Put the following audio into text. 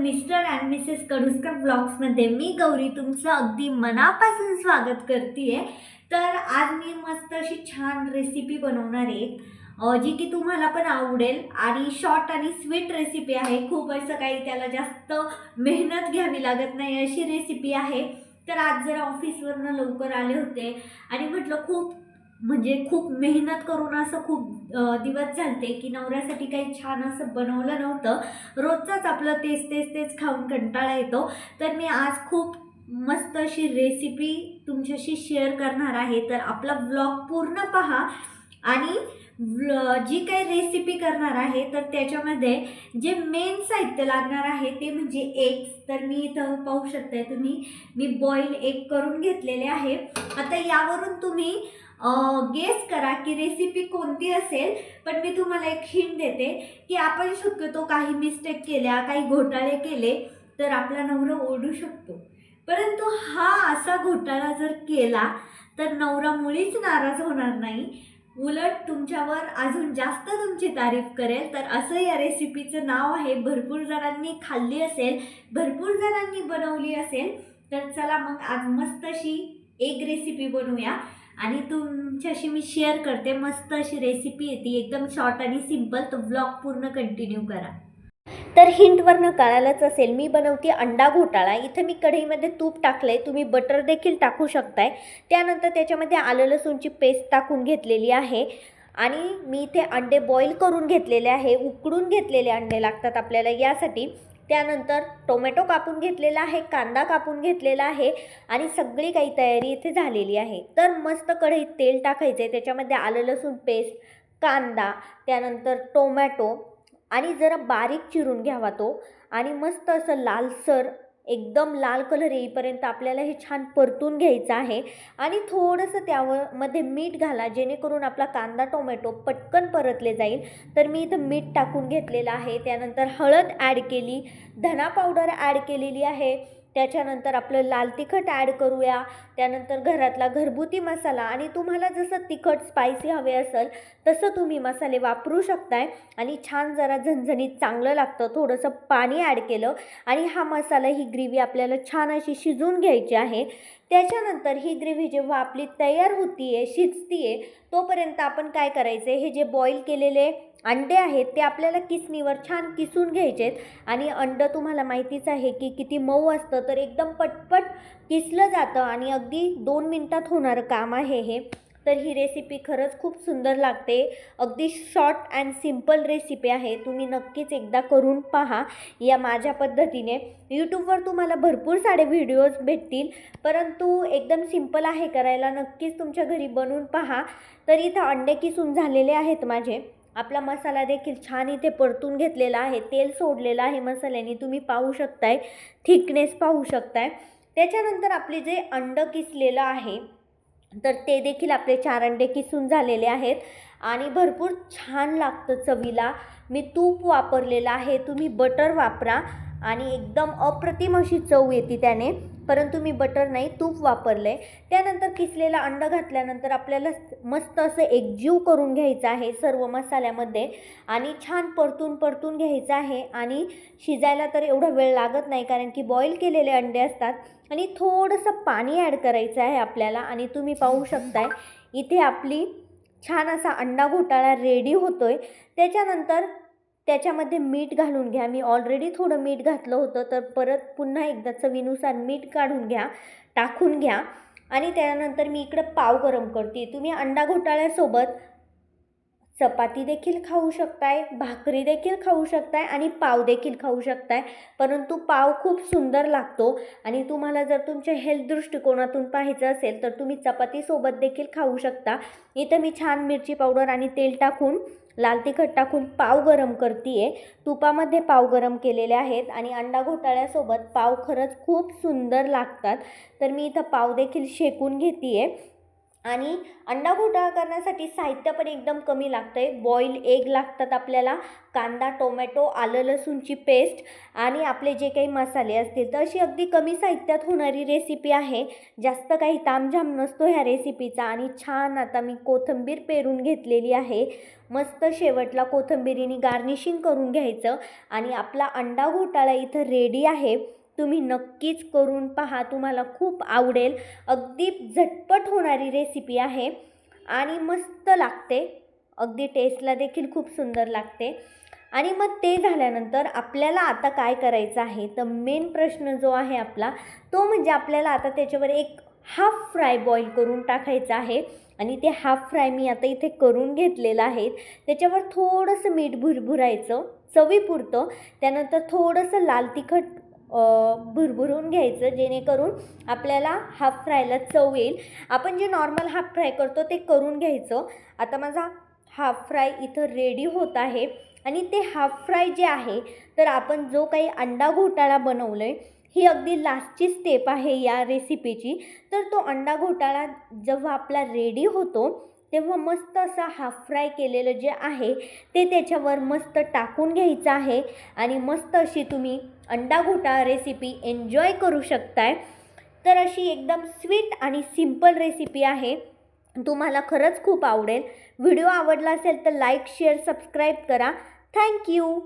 Mister and Mrs Kaduskar ब्लॉग्समध्ये मी गौरी तुमचं अगदी मनापासून स्वागत करते तर आज मी मस्त अशी छान रेसिपी बनवणार आहे. जी की तुम्हाला पण आवडेल आणि शॉर्ट आणि स्वीट रेसिपी आहे. खूप असं काही त्याला जास्त मेहनत घ्यावी लागत नाही अशी रेसिपी आहे. तर आज जरा ऑफिसवरनं लवकर आले होते आणि म्हटलं खूप म्हणजे खूप मेहनत करून असं खूप दिवस झालते की नवऱ्यासाठी काही छान असं बनवलं नव्हतं. रोजचाच आपलं तेच तेच तेच खाऊन कंटाळा येतो. तर मी आज खूप मस्त अशी रेसिपी तुमच्याशी शेअर करणार आहे. तर आपला ब्लॉग पूर्ण पहा. आणि जी काही रेसिपी करणार आहे तर त्याच्यामध्ये जे मेन साहित्य लागणार आहे ते म्हणजे एग्स तर मी इथं पाहू शकताय तुम्ही मी बॉईल एग करून घेतलेले आहे. आता यावरून तुम्ही गेस करा की रेसिपी कोणती असेल पण मी तुम्हाला एक हिंट देते की आपण शक्यतो काही मिस्टेक केल्या काही घोटाळे केले तर आपला नवरा ओढू शकतो. परंतु हा असा घोटाळा जर केला तर नवरा मुळीच नाराज होणार नाही. उलट तुमच्यावर अजून जास्त तुमची तारीफ करेल. तर असं या रेसिपीचं नाव आहे भरपूर जणांनी खाल्ली असेल भरपूर जणांनी बनवली असेल. तर चला मग आज मस्त अशी एक रेसिपी बनवूया. आणि तुमच्याशी मी शेअर करते मस्त अशी रेसिपी येते एकदम शॉर्ट आणि सिंपल तर ब्लॉग पूर्ण कंटिन्यू करा. तर हिंटवरनं कळालंच असेल. मी बनवते अंडा घोटाळा. इथं मी कढईमध्ये तूप टाकलं आहे तुम्ही बटर देखील टाकू शकताय. त्यानंतर त्याच्यामध्ये आलं लसूणची पेस्ट टाकून घेतलेली आहे. आणि मी इथे अंडे बॉईल करून घेतलेले आहे. उकडून घेतलेले अंडे लागतात आपल्याला यासाठी. त्यानंतर टोमॅटो कापून घेतलेला आहे. कांदा कापून घेतलेला आहे. आणि सगळी काही तयारी इथे झालेली आहे. तर मस्त कढईत तेल टाकायचं आहे त्याच्यामध्ये आलं लसूण पेस्ट कांदा त्यानंतर टोमॅटो आणि जरा बारीक चिरून घ्यावा तो. आणि मस्त असं लालसर एकदम लाल कलर येईपर्यंत आपल्याला हे छान परतून घ्यायचं आहे. आणि थोडंसं त्यावर मध्ये मीठ घाला जेणेकरून आपला कांदा टोमॅटो पटकन परतले जाईल. तर मी इथं मीठ टाकून घेतलेलं आहे. त्यानंतर हळद ॲड केली धना पावडर ॲड केलेली आहे. त्याच्यानंतर आपलं लाल तिखट ॲड करूया. त्यानंतर घरातला घरगुती मसाला आणि तुम्हाला जसं तिखट स्पायसी हवे असेल तसं तुम्ही मसाले वापरू शकताय. आणि छान जरा झणझणीत चांगलं लागतं थोडंसं पाणी ॲड केलं. आणि हा मसाला ही ग्रेव्ही आपल्याला छान अशी शिजवून घ्यायची आहे. त्याच्यानंतर ही ग्रेव्ही जेव्हा आपली तयार होती आहे शिजती आहे तोपर्यंत आपण काय करायचं आहे हे जे बॉईल केलेले अंडे आहेत ते आपल्याला किसणीवर छान किसून घ्यायचे आहेत आणि अंडं तुम्हाला माहितीच आहे की किती मऊ असतं तर एकदम पटपट किसलं जातं आणि अगदी दोन मिनटात होणारं काम आहे हे. तर ही रेसिपी खरंच खूप सुंदर लागते. अगदी शॉर्ट अँड सिंपल रेसिपी आहे. तुम्ही नक्कीच एकदा करून पहा या माझ्या पद्धतीने. यूट्यूबवर तुम्हाला भरपूर सारे व्हिडिओज भेटतील. परंतु एकदम सिंपल आहे करायला. नक्कीच तुमच्या घरी बनवून पहा. तर इथं अंडे किसून झालेले आहेत माझे. आपला मसाला देखील छान इथे परतून घेतलेला आहे. तेल सोडलेलं आहे मसाल्याने. तुम्ही पाहू शकताय. थिकनेस पाहू शकताय. त्याच्यानंतर आपले जे अंडं किसलेलं आहे तर ते देखील आपले चार अंडे किसून झालेले आहेत. आणि भरपूर छान लागतं चवीला. मी तूप वापरलेलं आहे. तुम्ही बटर वापरा. आणि एकदम अप्रतिम अशी चव येते त्याने. परंतु मी बटर नाही तूप वापरलं आहे त्यानंतर किसलेलं अंडं घातल्यानंतर आपल्याला मस्त असं एकजीव करून घ्यायचं आहे सर्व मसाल्यामध्ये. आणि छान परतून परतून घ्यायचं आहे. आणि शिजायला तर एवढा वेळ लागत नाही कारण की बॉईल केलेले अंडे असतात. आणि थोडंसं पाणी ॲड करायचं आहे आपल्याला. आणि तुम्ही पाहू शकताय इथे आपली छान असा अंडा घोटाळा रेडी होतो आहे त्याच्यानंतर त्याच्यामध्ये मीठ घालून घ्या. मी ऑलरेडी थोडं मीठ घातलं होतं तर परत पुन्हा एकदा चवीनुसार मीठ काढून घ्या टाकून घ्या. आणि त्यानंतर मी इकडं पाव गरम करते. तुम्ही अंडा घोटाळ्यासोबत चपाती देखील खाऊ शकताय भाकरी देखील खाऊ शकताय आणि पाव देखील खाऊ शकताय. परंतु पाव खूप सुंदर लागतो आणि तुम्हाला जर तुमच्या हेल्थ दृष्टिकोनातून पाहायचं असेल तर तुम्ही चपातीसोबत देखील खाऊ शकता. इथं मी छान मिरची पावडर आणि तेल टाकून लाल तिखट टाकून पाव गरम करते आहे तुपामध्ये पाव गरम केलेले आहेत आणि अंडा घोटाळ्यासोबत पाव खरंच खूप सुंदर लागतात. तर मी इथं पाव देखील शेकून घेते आहे आणि अंडा घोटाळा करण्यासाठी साहित्य पण एकदम कमी लागतं आहे बॉईल एग लागतात आपल्याला कांदा टोमॅटो आलं लसूणची पेस्ट आणि आपले जे काही मसाले असतील तर अशी अगदी कमी साहित्यात होणारी रेसिपी आहे. जास्त काही तामझाम नसतो ह्या रेसिपीचा आणि छान आता मी कोथिंबीर पेरून घेतलेली आहे. मस्त शेवटला कोथिंबिरीने गार्निशिंग करून घ्यायचं आणि आपला अंडा घोटाळा इथं रेडी आहे. तुम्ही नक्कीच करून पहा. तुम्हाला खूप आवडेल. अगदी झटपट होणारी रेसिपी आहे. आणि मस्त लागते. अगदी टेस्टला देखील खूप सुंदर लागते. आणि मग ते झाल्यानंतर आपल्याला आता काय करायचं आहे? तर मेन प्रश्न जो आहे आपला तो म्हणजे आपल्याला आता त्याच्यावर एक हाफ फ्राय बॉईल करून टाकायचं आहे. आणि ते हाफ फ्राय मी आता इथे करून घेतलेलं आहे. त्याच्यावर थोडंसं मीठ भुरभुरायचं चवीपुरतं. त्यानंतर थोडंसं लाल तिखट भुरभुरून घ्यायचं जेणेकरून आपल्याला हाफ फ्रायला चव येईल. आपण जे नॉर्मल हाफ फ्राय करतो ते करून घ्यायचं. आता माझा हाफ फ्राय इथं रेडी होत आहे आणि ते हाफ फ्राय जे आहे तर आपण जो काही अंडा घोटाळा बनवलं आहे ही अगदी लास्टची स्टेप आहे या रेसिपीची तर तो अंडा घोटाळा जेव्हा आपला रेडी होतो तेव्हा मस्त असा हाफ फ्राय केलेलं जे आहे ते त्याच्यावर मस्त टाकून घ्यायचं आहे. आणि मस्त अशी तुम्ही अंडा घोटा रेसिपी एन्जॉय करू शकताय. तर अशी एकदम स्वीट आणि सिंपल रेसिपी आहे. तुम्हाला खरंच खूप आवडेल. व्हिडिओ आवडला असेल तर लाईक शेअर सबस्क्राईब करा. Thank you